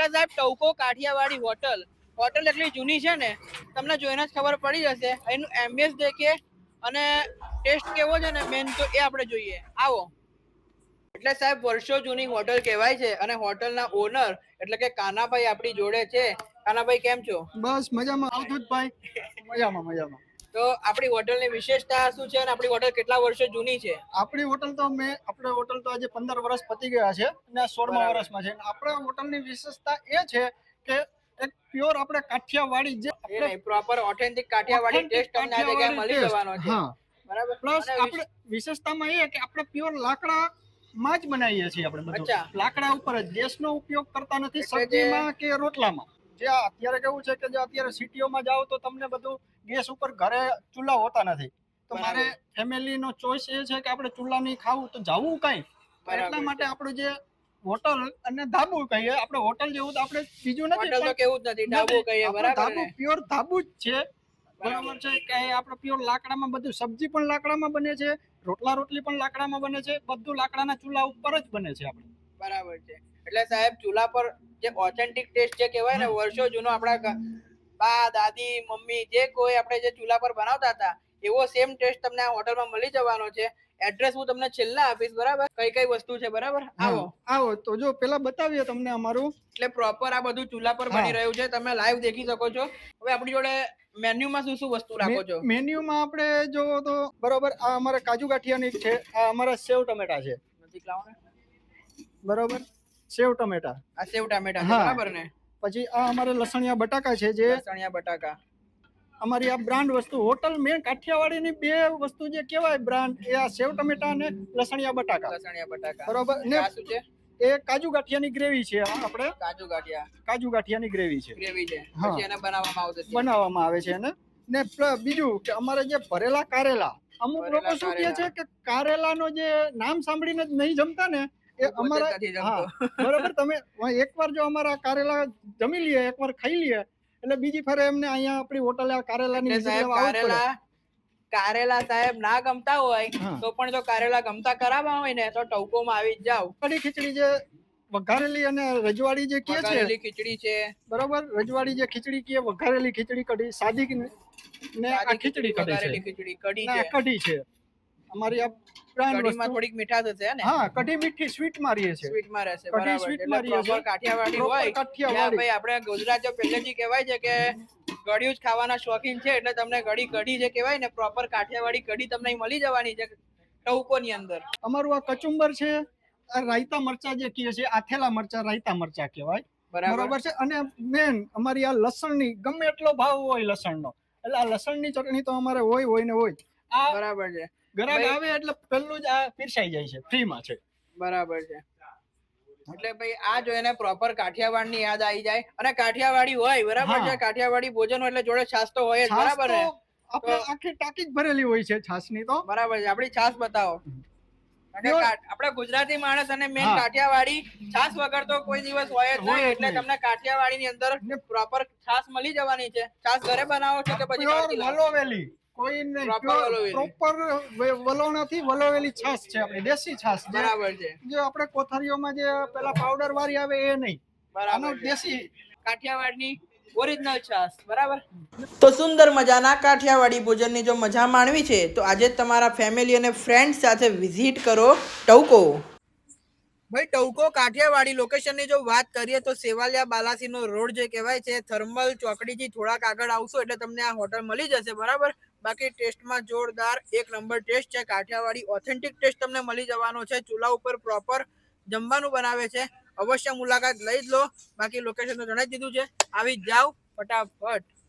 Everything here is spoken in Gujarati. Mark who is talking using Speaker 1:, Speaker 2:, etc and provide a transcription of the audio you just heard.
Speaker 1: એટલે સાહેબ, ટૌકો કાઠિયાવાડી હોટલ. હોટલ એટલી જૂની છે ને, તમને જોઈને જ ખબર પડી જશે. એનું એમ્બિયન્સ દેખીએ અને ટેસ્ટ કેવો છે ને, મેન તો એ આપણે જોઈએ. આવો. એટલે સાહેબ, વર્ષો જૂની હોટલ કહેવાય છે અને હોટલના ઓનર એટલે કે કાનાભાઈ આપણી જોડે છે. કાનાભાઈ, કેમ છો?
Speaker 2: બસ મજામાં. આવતું જ ભાઈ. મજામાં મજામાં.
Speaker 1: તો આપણી હોટલની વિશેષતા શું છે અને આપણી હોટલ કેટલા વર્ષો જૂની છે?
Speaker 2: આપણી હોટલ તો મેં આપણે હોટલ તો આજે પંદર વર્ષ પતી ગયા છે અને સોળમા વર્ષમાં છે. આપણા હોટલની વિશેષતા એ છે કે એક પ્યોર આપણે કાઠિયાવાડી જે
Speaker 1: પ્રોપર ઓથેન્ટિક કાઠિયાવાડી ટેસ્ટ તમને આ જગ્યાએ મળી જવાનો છે. બરાબર?
Speaker 2: પ્લસ આપણે વિશેષતામાં એ કે આપણે પ્યોર લાકડા માં જ બનાવીએ છીએ આપણે બધું. લાકડા ઉપર જ. ગેસનો ઉપયોગ કરતા નથી સબ્જીમાં કે રોટલામાં. જે અત્યારે કેવું છે કે જે અત્યારે સિટીઓમાં જાઓ તો તમને બધું ગેસ ઉપર ઘરે ચૂલા હોતા નથી. તો મારે ફેમિલીનો ચોઈસ એ છે કે આપણે ચૂલા નહીં ખાવું તો જવું કઈ? એટલા માટે આપણું જે હોટલ અને ધાબુ કહીએ આપણે હોટલ જેવું તો આપણે બીજું નથી
Speaker 1: હોટલ તો કેવું જ નથી ધાબુ કહીએ બરાબર ધાબુ
Speaker 2: પ્યોર ધાબુ જ છે. બરાબર. છે કે આપણે પ્યોર લાકડામાં બધું સબ્જી પણ લાકડામાં બને છે રોટલા રોટલી પણ લાકડામાં બને છે બધું લાકડાના ચૂલા ઉપર જ બને છે આપણે.
Speaker 1: બરાબર છે. એટલે સાહેબ ચૂલા પર જે ઓથેન્ટિક ટેસ્ટ જે કહેવાય ને વર્ષો જૂનો આપણા બા દાદી મમ્મી જે કોઈ આપણે જે ચૂલા પર બનાવતા હતા એવો સેમ ટેસ્ટ તમને આ હોટલમાં મળી જવાનો છે. એડ્રેસ હું તમને છેલ્લા આપીશ બરાબર? કઈ કઈ વસ્તુ છે બરાબર? આવો.
Speaker 2: આવો. તો જો પેલા બતાવીએ તમને અમારું.
Speaker 1: એટલે પ્રોપર આ બધું ચૂલા પર બની રહ્યું છે તમે લાઈવ દેખી શકો છો. હવે આપણી જોડે મેન્યુમાં શું શું વસ્તુ રાખો છો?
Speaker 2: મેન્યુમાં આપણે જો તો બરોબર આ અમારે કાજુ ગાંઠિયાની છે આ અમારા સેવ ટમેટા છે.
Speaker 1: નજીક લાવો ને
Speaker 2: બરોબર? સેવ ટમેટા.
Speaker 1: આ સેવ ટામેટા છે
Speaker 2: હા.
Speaker 1: બરાબર ને?
Speaker 2: પછી આ અમારે લસણિયા બટાકા છે જે
Speaker 1: લસણિયા બટાકા.
Speaker 2: અમારી આ બ્રાન્ડ વસ્તુ હોટલ મેન કાઠિયાવાડીની બે વસ્તુ જે કહેવાય બ્રાન્ડ એ આ સેવ ટમેટા અને લસણિયા બટાકા.
Speaker 1: લસણિયા બટાકા.
Speaker 2: બરોબર? ને
Speaker 1: આ શું છે?
Speaker 2: એ કાજુ ગાંઠિયાની ગ્રેવી છે આ આપણે?
Speaker 1: કાજુ ગાંઠિયા.
Speaker 2: કાજુ ગાંઠિયાની ગ્રેવી છે.
Speaker 1: ગ્રેવી છે.
Speaker 2: હા.
Speaker 1: પછી એને બનાવવામાં આવશે છે.
Speaker 2: બનાવવામાં આવે છે એને. ને પ્લ- બીજું કે અમારે જે ભરેલા કારેલા અમુક
Speaker 1: ભરેલા
Speaker 2: લોકો શું કહે છે
Speaker 1: કારેલા.
Speaker 2: કે કારેલાનો જે નામ સાંભળીને જ નહીં જમતા ને એ અમારા હા. બરોબર તમે એકવાર જો અમારા કારેલા જમી લઈએ એકવાર ખાઈ લઈએ એટલે બીજી ફરે એમને અહીંયા આપણી હોટલે આ કારેલાની.
Speaker 1: કારેલા કારેલા સાહેબ ના ગમતા હોય તો પણ જો કારેલા ગમતા કરાવવા હોય ને તો ટવકોમાં આવી જ જાવ
Speaker 2: કઢી ખીચડી જે વઘારેલી અને રજવાડી જે કે છે
Speaker 1: ખીચડી છે.
Speaker 2: બરોબર રજવાડી જે ખીચડી કે વઘારેલી ખીચડી કઢી સાદી ને આ ખીચડી કઢી છે.
Speaker 1: ખીચડી કઢી છે.
Speaker 2: કઢી છે. અમારી આ
Speaker 1: કઢીમાં થોડીક મીઠાશ હશે ને?
Speaker 2: હા કઢી મીઠી સ્વીટ મારીએ છે
Speaker 1: સ્વીટમાં રહેશે
Speaker 2: કઢી
Speaker 1: બરાબર.
Speaker 2: sweet
Speaker 1: એટલે
Speaker 2: માં રહે છે.
Speaker 1: કાઠિયાવાડી હોય.
Speaker 2: કાઠિયાવાડી.
Speaker 1: ભાઈ આપણે ગુજરાતીઓ પહેલેથી કહેવાય છે કે ગળ્યું જ ખાવાના શોખીન છે એટલે તમને ગળી કઢી જે કહેવાય ને પ્રોપર કાઠિયાવાડી કઢી તમને મળી જવાની છે ટવકોની અંદર.
Speaker 2: અમારું આ કચુંબર છે આ રાયતા મરચા જે કહે છે આથેલા મરચા રાયતા મરચા કહેવાય.
Speaker 1: બરાબર.
Speaker 2: છે? અને મેન અમારી આ લસણની ગમે એટલો ભાવ હોય લસણનો. એટલે આ લસણની ચટણી તો અમારે હોય હોય ને હોય.
Speaker 1: બરાબર છે.
Speaker 2: ગ્રાહક આવે એટલે પહેલું જ આ પીરસાઈ જાય છે ફ્રીમાં છે.
Speaker 1: બરાબર છે. એટલે ભાઈ આ જોઈને પ્રોપર કાઠિયાવાડની યાદ આવી જાય. અને કાઠિયાવાડી હોય બરાબર છે? કાઠિયાવાડી ભોજન હોય એટલે જોડે છાસ તો હોય જ બરાબર
Speaker 2: છે? આપણે આખી ટાંકી જ ભરેલી હોય છે છાશની તો.
Speaker 1: બરાબર છે. આપણી છાસ બતાવો. આપણે ગુજરાતી માણસ અને મેન કાઠિયાવાડી છાસ વગર તો કોઈ દિવસ હોય જ નહીં. એટલે તમને કાઠિયાવાડી ની અંદર પ્રોપર છાસ મળી જવાની છે. છાસ ઘરે બનાવો છો કે પછી
Speaker 2: પ્યોર
Speaker 1: બહારથી લાવો?
Speaker 2: વલોવેલી કોઈ નહીં
Speaker 1: Proper વલોવેલી.
Speaker 2: પ્રોપર વલોણાથી વલોવેલી છાશ છે આપણી દેશી છાશ
Speaker 1: બરાબર છે
Speaker 2: જે આપણે કોથળીઓમાં જે પેલા પાવડર વાળી આવે એ નહીં
Speaker 1: બરાબર
Speaker 2: દેશી
Speaker 1: કાઠિયાવાડની ઓરિજિનલ છાસ બરાબર તો સુંદર મજાના કાઠિયાવાડી ભોજનની જો મજા માણવી છે તો આજે જ તમારા ફેમિલી અને ફ્રેન્ડ સાથે વિઝિટ કરો ટવકો ભાઈ ટવકો કાઠિયાવાડી લોકેશનની જો વાત કરીએ તો સેવાલિયા બાલાસીનો રોડ જે કહેવાય છે, થર્મલ ચોકડીથી થોડાક આગળ આવશો એટલે તમને આ હોટલ મળી જશે, બરાબર? બાકી ટેસ્ટમાં જોરદાર એક નંબર ટેસ્ટ છે, કાઠિયાવાડી ઓથેન્ટિક ટેસ્ટ તમને મળી જવાનો છે, ચૂલા ઉપર પ્રોપર જમવાનું બનાવે છે, અવશ્ય મુલાકાત લઈ જ લો, બાકી લોકેશન તો જણાવી દીધું છે, આવી જાઓ ફટાફટ.